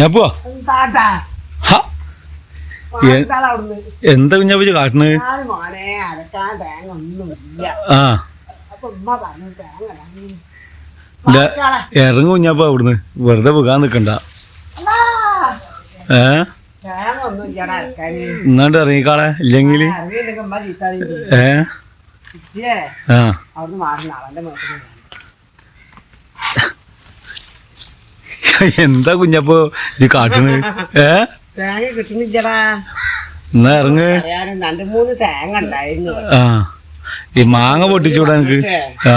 ഞാൻ പോവാ. എന്താ കുഞ്ഞാപ്പ കാട്ടണ് ആ. ഇറങ്ങു കുഞ്ഞാപ്പ അവിടുന്ന്. വെറുതെ പോകാൻ നിക്കണ്ട. ഏ? എന്നാണ്ട് ഇറങ്ങിക്കാളെ ഇല്ലെങ്കിൽ. ഏ? ആ. എന്താ കുഞ്ഞപ്പോ ഇത് കാട്ടണ്? ഏ? തേങ്ങ കിട്ടുന്നില്ലടാ. എന്നാ ഇറങ്ങ്. രണ്ട് മൂന്ന് തേങ്ങ ഉണ്ടായിരുന്നു. ആ. ഈ മാങ്ങ പൊട്ടിച്ചൂടാ എനിക്ക്. ആ.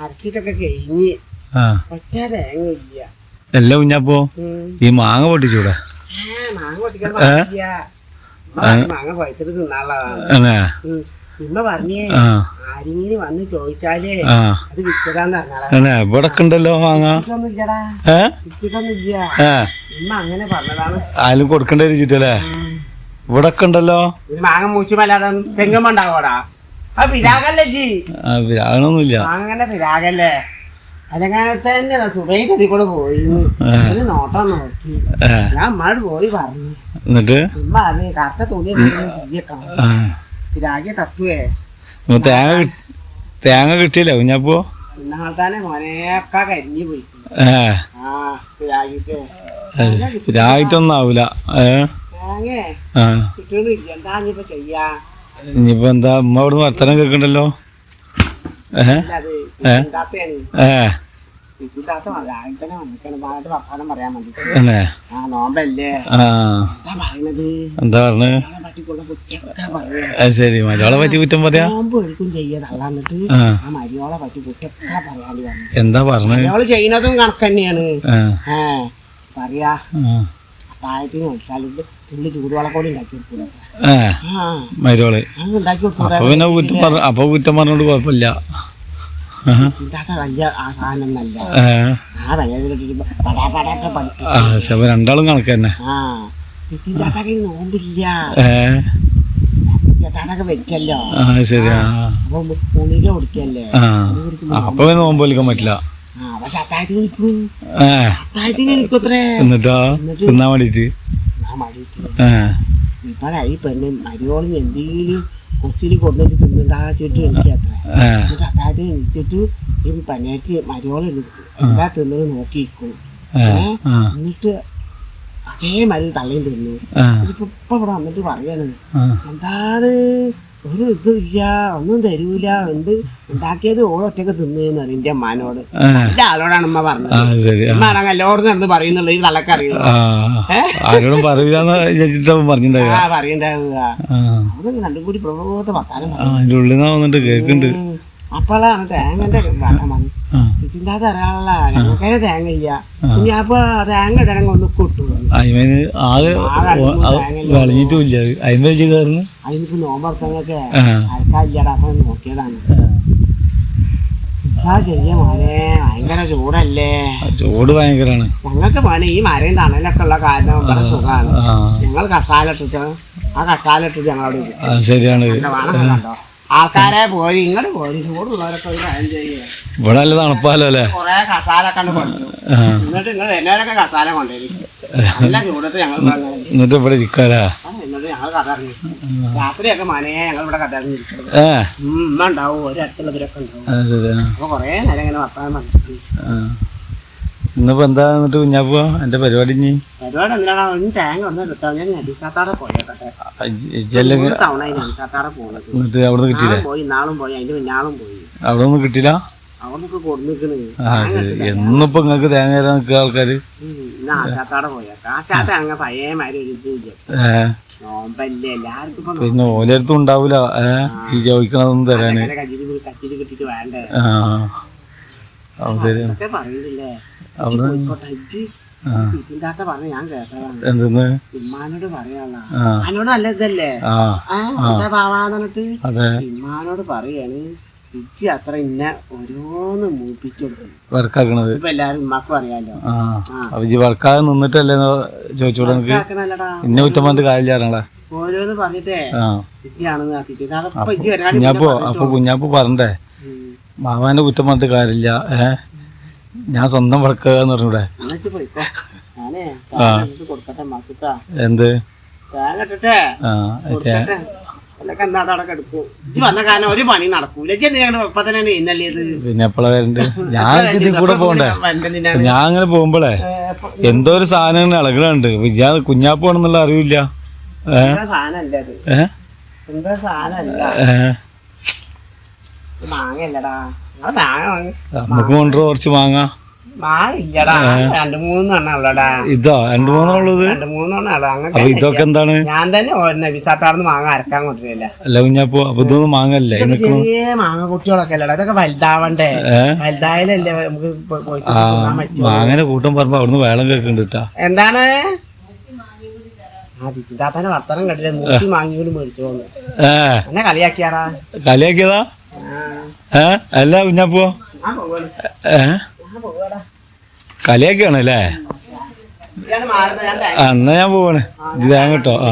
അരച്ചിട്ടൊക്കെ കഴിഞ്ഞ്. ആ. ഒറ്റ തേങ്ങ ഇല്ല. അല്ല കുഞ്ഞപ്പോ ഈ മാങ്ങ പൊട്ടിച്ചൂടാ മാങ്ങ പൊട്ടിക്കാൻ മാങ്ങ പഴുത്തിട്ട് തിന്നാനുള്ളതാണ്. ഉമ്മ പറഞ്ഞേ ആരെങ്കിലും വന്ന് ചോദിച്ചാലേ അത് വിൽക്കതാന്ന് പറഞ്ഞാളെ. അങ്ങനെ ഇവിടെ ഉണ്ടല്ലോ മാങ്ങ. ഏ? ഉമ്മ അങ്ങനെ പറഞ്ഞതാണ്. ആരും കൊടുക്കണ്ടേ വെച്ചിട്ടല്ലേ ഇവിടെ ഉണ്ടല്ലോ ഒരു മാങ്ങ മൂച്ചുമല്ലാതെ തെങ്ങുമ്പോ ഉണ്ടാവോടാ ആ പിരാഗല്ലേ ജി? ആ അങ്ങനെ പിരാഗല്ലേ അതങ്ങനെ തന്നെ അതിൽ കൂടെ പോയി. ഒരു നോട്ടം നോക്കി. ഞാൻ അമ്മാട് പോയി പറഞ്ഞു. എന്നിട്ട്? അമ്മ അത് കറുത്ത തുണി ചെയ്യക്കണം തട്ടുവേ ഇപ്പൊ തേങ്ങ തേങ്ങ കിട്ടിയില്ല? കുഞ്ഞപ്പോ? മോനെയൊക്കെ കരിഞ്ഞു പോയി. ഇനിയിപ്പോ എന്താ ഉമ്മ അവിടുന്ന് വർത്തനം കേക്കണ്ടല്ലോ ഏഹ് എന്താ പറഞ്ഞത് പറഞ്ഞ്? പറ്റിക്കുള്ള അത് ശരി മലയാളെ പറ്റി കുറ്റം പറയാ? നോമ്പ് ആ. മരിയോളെ പറ്റി കുറ്റം പറയാണ്ട് എന്താ പറഞ്ഞു? മരിയോൾ ചെയ്യുന്നതും കണക്ക് തന്നെയാണ്. പറയാ. താഴത്തിന് വിളിച്ചാലും തുള്ളി ചൂടുവെള്ളം കൂടി ഉണ്ടാക്കി ഉണ്ടാക്കി അപ്പൊ കുറ്റം കുറ്റം പറഞ്ഞോണ്ട് കുഴപ്പമില്ല. രണ്ടാളും കണക്ക് തന്നെ. ആ ചിന്താത്തൊക്കെ നോമ്പില്ല. ഏ? ചിന്താത്തൊക്കെ വെച്ചല്ലോ. ആ ശരി ആ അപ്പൊ കുടിക്കല്ലേ? അപ്പൊ നോമ്പ് വലിക്കാൻ പറ്റില്ല. ആ പക്ഷെ അത്താഴത്തിന് നിൽക്കും ഏ. അത്താഴത്തിന് നിൽക്കത്രേ എന്നിട്ടോ? തിന്നാൻ വേണ്ടിട്ട്? ഞാൻ മടിയിട്ട് ഏ. ഇപ്പഴാ ഈ പെണ്ണ് മരിയോളിന് എന്തെങ്കിലും കൊച്ചിയിൽ കൊണ്ടുവച്ച് തിന്നുണ്ടാച്ചിട്ട് എനിക്ക് അത്ര. ഏ. എന്നിട്ട് അത്താഴത്തിന് എണീച്ചിട്ട് ഈ പണിയാറ്റി മരിയോൾ എന്താ തിന്നത് നോക്കിയിരിക്കും. എന്നിട്ട് അതേ മരുന്ന് തള്ളിയും തിന്നു ഇപ്പൊ ഇവിടെ വന്നിട്ട് പറയാണ് എന്താണ്? ഒരു ഇതുമില്ല ഒന്നും തരൂല ഉണ്ട് ഉണ്ടാക്കിയത് ഓരോറ്റൊക്കെ തിന്നേന്ന് പറയും എന്റെ അമ്മാനോട് എന്റെ ആളോടാണ് അമ്മ പറഞ്ഞത്. എല്ലായിടത്തും നടന്ന് പറയുന്നുള്ള ഈ തള്ളക്കറിയോ ആ. ആരോടും പറയണ്ടാവുക ആ രണ്ടും കൂടി പ്രഭോഗത്തെ വർത്താനം കേൾക്കുന്നുണ്ട്. അപ്പോഴാണ് തേങ്ങന്റെ വെള്ളം വന്നു. തേങ്ങ ഇല്ല ഇനി അപ്പൊ തേങ്ങ ഇടണമെങ്കിൽ ഒന്ന് കിട്ടു അതിന് ആകെ വളഞ്ഞിട്ടുമില്ല അതിന് വെച്ച് കയറുന്നു അതിനിപ്പോ അപ്പൊ നോക്കിയതാണ്. ചൂട് ഭയങ്കരാണ്. ഞങ്ങൾക്ക് പണി ഈ മരയും തണലൊക്കെ ഉള്ള കാരണം സുഖമാണ്. ഞങ്ങൾ കസാല ഇട്ടിട്ട് ആ കസാല ഇട്ടിട്ട് ഞങ്ങളവിടെ ശരിയാണ്. കണ്ടോ? ആൾക്കാരെ പോരി ഇങ്ങോട്ട് പോരി. ചൂടുള്ളവരൊക്കെ ഒരു കാര്യം ചെയ്യുക ഇവിടെ നല്ല തണുപ്പാലോ അല്ലേ? കൊറേ കസാല കണ്ട് കൊണ്ടു എന്നിട്ട് നിങ്ങൾ എല്ലാവരൊക്കെ കസാല കൊണ്ടുവരും നല്ല ചൂടത്ത് ഞങ്ങൾ എന്നിട്ട് ഇവിടെ ഇരിക്കാലാ? എന്നിട്ട് ഞങ്ങൾ കഥ രാത്രിയൊക്കെ മനയെ ഞങ്ങൾ ഇവിടെ കഥ ഏ? ഉമ്മ ഉണ്ടാവും ഒരു അടുത്തുള്ളവരൊക്കെ ഉണ്ടാവും അപ്പൊ കൊറേ നേരം ഇങ്ങനെ വർത്താനം പറഞ്ഞു. ഇന്നിപ്പോ എന്താ എന്നിട്ട് കുഞ്ഞാപ്പോ എന്റെ പരിപാടി ഇനി? പരിപാടി എന്തിനാണ് ഒന്ന് തേങ്ങ ഒന്ന് കിട്ടാൻ ഞാൻ നബിസാത്താടെ പോയേക്കട്ടെ. പോകുന്നത് എന്നിട്ട് അവിടെ നിന്ന് കിട്ടിയില്ല? പോയി നാളും പോയി. അതിന്റെ പിന്നാളും പോയി. അവിടെ ഒന്നും കിട്ടിയില്ല അവിടെ കൊടുന്നിക്കണ് എന്നിപ്പോ നിങ്ങക്ക് തേങ്ങ തരാൻ നിൽക്കുക ആൾക്കാര്? ഇന്ന് ആശാത്താടെ പോയേക്കാം. ആശാത്ത അങ്ങ് പഴയമാരി ഒരു ഇതില്ല നോമ്പല്ലേ? എല്ലാവർക്കും പിന്നെ ഓലടുത്തും ഉണ്ടാവൂല. ഏ ചീ ചോദിക്കണതൊന്നും തരാന്. കച്ചിരി കിട്ടിട്ട് വേണ്ടേ? ശരി. പറയുന്നില്ലേ അവിടെ ഇജ്ജ് ആ. ഞാൻ കേട്ടതാണ്. എന്തെന്ന്? ഇമ്മാനോട് പറയാനുള്ള. നല്ല ഇതല്ലേ? പാവാന്നിട്ട് പറയാണ് ഇജ്ജി അത്ര ഇന്ന ഓരോന്ന് മൂപ്പിച്ചു കൊടുക്കണം വർക്കാക്കണത്. ഇപ്പൊ എല്ലാരും ഉമ്മാക്കും അറിയാലോ ഇജ്ജ് നിന്നിട്ടല്ലേ ഇന്നെ കുറ്റം പറഞ്ഞിട്ട് ഓരോന്ന് പറഞ്ഞിട്ടേ ഇജ്ജിയാണെന്ന് അപ്പൊ കുഞ്ഞാപ്പ് പറഞ്ഞേ മാവാന്റെ കുറ്റം പറഞ്ഞിട്ട് കാര്യമില്ല. ഏ? ഞാൻ സ്വന്തം വർക്ക് എന്ന് പറഞ്ഞൂടെ? എന്ത്? പിന്നെ എപ്പോഴാ വരണ്ട്? ഞാൻ ഇതിൽ കൂടെ പോകണ്ടേ ഞാൻ അങ്ങനെ പോകുമ്പോഴേ എന്തോ ഒരു സാധനം ഇളകണുണ്ട്. ഞാൻ കുഞ്ഞാപ്പ് വേണമെന്നുള്ള അറിവില്ല. ഏഹ് മാങ്ങ വാങ്ങി നമുക്ക് കൊണ്ടുവരോ കുറച്ച് മാങ്ങ? ഇതോ രണ്ടു മൂന്നുള്ളത് അപ്പൊ ഇതൊക്കെ എന്താണ്? ഞാൻ തന്നെ ഓരോ വിസാത്താർന്ന് മാങ്ങ അരക്കാൻ കൊണ്ടുവരില്ല അല്ല കുഞ്ഞാപ്പോ അപ്പൊ ഇതൊന്നും മാങ്ങല്ലേ ചെറിയ മാങ്ങ കുട്ടികളൊക്കെ അല്ലടാ. ഇതൊക്കെ വലുതാവണ്ടേ? വലുതായാലല്ലേ നമുക്ക് മാങ്ങനെ കൂട്ടം പറയുമ്പോ അവിടുന്ന് വേളം കേൾക്കുന്നുണ്ട് എന്താണ്? ആ ജിജിതാത്തന്റെ വർത്തനം കണ്ടില്ല? നൂറ്റി മാങ്ങിയോട് മേടിച്ചു പോകുന്നു. എന്നെ കളിയാക്കിയാടാ. കളിയാക്കിയതാ? ഏ? അല്ല കുഞ്ഞാപ്പോ ഏ? കളിയാക്കിയാണ് അല്ലേ? മാറുന്ന ഞാൻ പോവാണ്. ഇതാ കേട്ടോ. ആ.